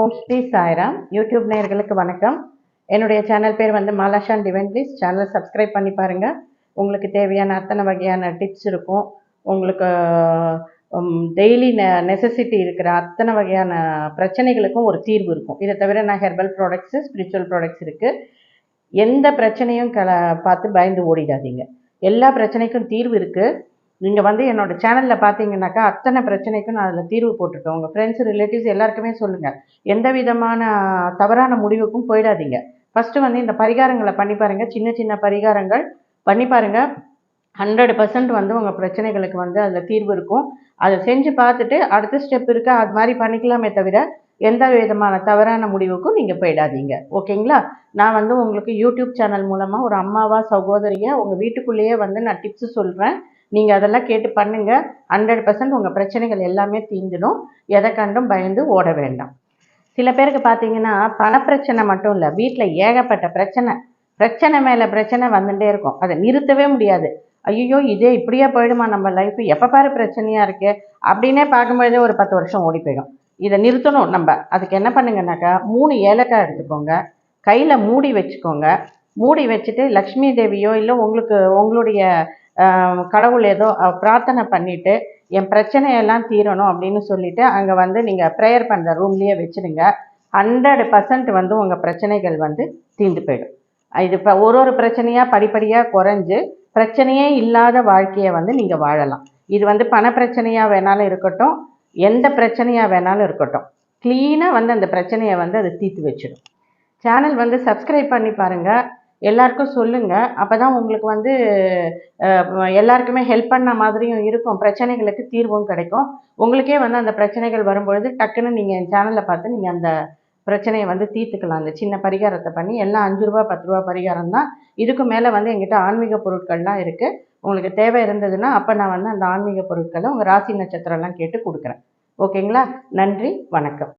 ஓம் Sri Sairam YouTube நேயர்களுக்கு வணக்கம். என்னுடைய சேனல் பேர் வந்து மாலாஷான் டிவைன் ப்ளீஸ் சேனல் சப்ஸ்கிரைப் பண்ணி பாருங்கள் உங்களுக்கு தேவையான அத்தனை வகையான டிப்ஸ் இருக்கும். உங்களுக்கு டெய்லி நெ நெசசிட்டி இருக்கிற அத்தனை வகையான பிரச்சனைகளுக்கும் ஒரு தீர்வு இருக்கும். இதை தவிர நான் ஹெர்பல் ப்ராடக்ட்ஸு ஸ்பிரிச்சுவல் ப்ராடக்ட்ஸ் இருக்குது எந்த பிரச்சனையும் க பார்த்து பயந்து ஓடிடாதீங்க. எல்லா பிரச்சனைக்கும் தீர்வு இருக்குது நீங்கள் வந்து என்னோட சேனலில் பார்த்தீங்கன்னாக்கா அத்தனை பிரச்சனைக்கும் நான் அதில் தீர்வு போட்டிருக்கேன். உங்கள் ஃப்ரெண்ட்ஸ் ரிலேட்டிவ்ஸ் எல்லாருக்குமே சொல்லுங்கள் எந்த விதமான தவறான முடிவுக்கும் போயிடாதீங்க. ஃபஸ்ட்டு வந்து இந்த பரிகாரங்களை பண்ணி பாருங்கள் சின்ன சின்ன பரிகாரங்கள் பண்ணி பாருங்கள் ஹண்ட்ரட் பர்சன்ட் வந்து உங்கள் பிரச்சனைகளுக்கு வந்து அதில் தீர்வு இருக்கும். அதை செஞ்சு பார்த்துட்டு அடுத்த ஸ்டெப் இருக்குது அது மாதிரி பண்ணிக்கலாமே தவிர எந்த விதமான தவறான முடிவுக்கும் நீங்கள் போயிடாதீங்க. ஓகேங்களா? நான் வந்து உங்களுக்கு யூடியூப் சேனல் மூலமாக ஒரு அம்மாவா சகோதரியாக உங்கள் வீட்டுக்குள்ளேயே வந்து நான் டிப்ஸு சொல்கிறேன் நீங்கள் அதெல்லாம் கேட்டு பண்ணுங்கள் ஹண்ட்ரட் பர்சன்ட் உங்கள் பிரச்சனைகள் எல்லாமே தீந்துடும் எதை கண்டும் பயந்து ஓட வேண்டாம். சில பேருக்கு பார்த்தீங்கன்னா பணப்பிரச்சனை மட்டும் இல்லை வீட்டில் ஏகப்பட்ட பிரச்சனை. பிரச்சனை மேலே பிரச்சனை வந்துட்டே இருக்கும். அதை நிறுத்தவே முடியாது. ஐயோ இதே இப்படியே போயிடுமா நம்ம லைஃப் எப்போ பாரு பிரச்சனையாக இருக்கு. அப்படின்னே பார்க்கும்பொழுதே ஒரு பத்து வருஷம் ஓடி போயிடும். இதை நிறுத்தணும் நம்ம. அதுக்கு என்ன பண்ணுங்கனாக்கா மூணு ஏலக்காய் எடுத்துக்கோங்க. கையில் மூடி வச்சுக்கோங்க. மூடி வச்சுட்டு லக்ஷ்மி தேவியோ இல்லை உங்களுக்கு உங்களுடைய கடவுள் ஏதோ பிரார்த்தனை பண்ணிவிட்டு என் பிரச்சனையெல்லாம் தீரணும் அப்படின்னு சொல்லிட்டு அங்கே வந்து நீங்கள் ப்ரேயர் பண்ணுற ரூம்லேயே வச்சுடுங்க ஹண்ட்ரட் பர்சன்ட் வந்து உங்கள் பிரச்சனைகள் வந்து தீர்ந்து போயிடும். இது இப்போ ஒரு ஒரு பிரச்சனையாக படிப்படியாக குறைஞ்சு பிரச்சனையே இல்லாத வாழ்க்கையை வந்து நீங்கள் வாழலாம். இது வந்து பண பிரச்சனையாக வேணாலும் இருக்கட்டும் எந்த பிரச்சனையாக வேணாலும் இருக்கட்டும். க்ளீனாக வந்து அந்த பிரச்சனையை வந்து அதை தீர்த்து வச்சிடும். சேனல் வந்து சப்ஸ்கிரைப் பண்ணி பாருங்கள் எல்லாருக்கும் சொல்லுங்கள் அப்போ தான் உங்களுக்கு வந்து எல்லாருக்குமே ஹெல்ப் பண்ண மாதிரியும் இருக்கும். பிரச்சனைகளுக்கு தீர்வும் கிடைக்கும். உங்களுக்கே வந்து அந்த பிரச்சனைகள் வரும்பொழுது டக்குன்னு நீங்கள் என் சேனலில் பார்த்து நீங்கள் அந்த பிரச்சனையை வந்து தீர்த்துக்கலாம். அந்த சின்ன பரிகாரத்தை பண்ணி எல்லாம் அஞ்சு ரூபா பத்து ரூபா பரிகாரம் தான். இதுக்கு மேலே வந்து எங்கிட்ட ஆன்மீக பொருட்கள்லாம் இருக்குது உங்களுக்கு தேவை இருந்ததுன்னா அப்போ நான் வந்து அந்த ஆன்மீக பொருட்களை உங்கள் ராசி நட்சத்திரம்லாம் கேட்டு கொடுக்குறேன். ஓகேங்களா? நன்றி வணக்கம்.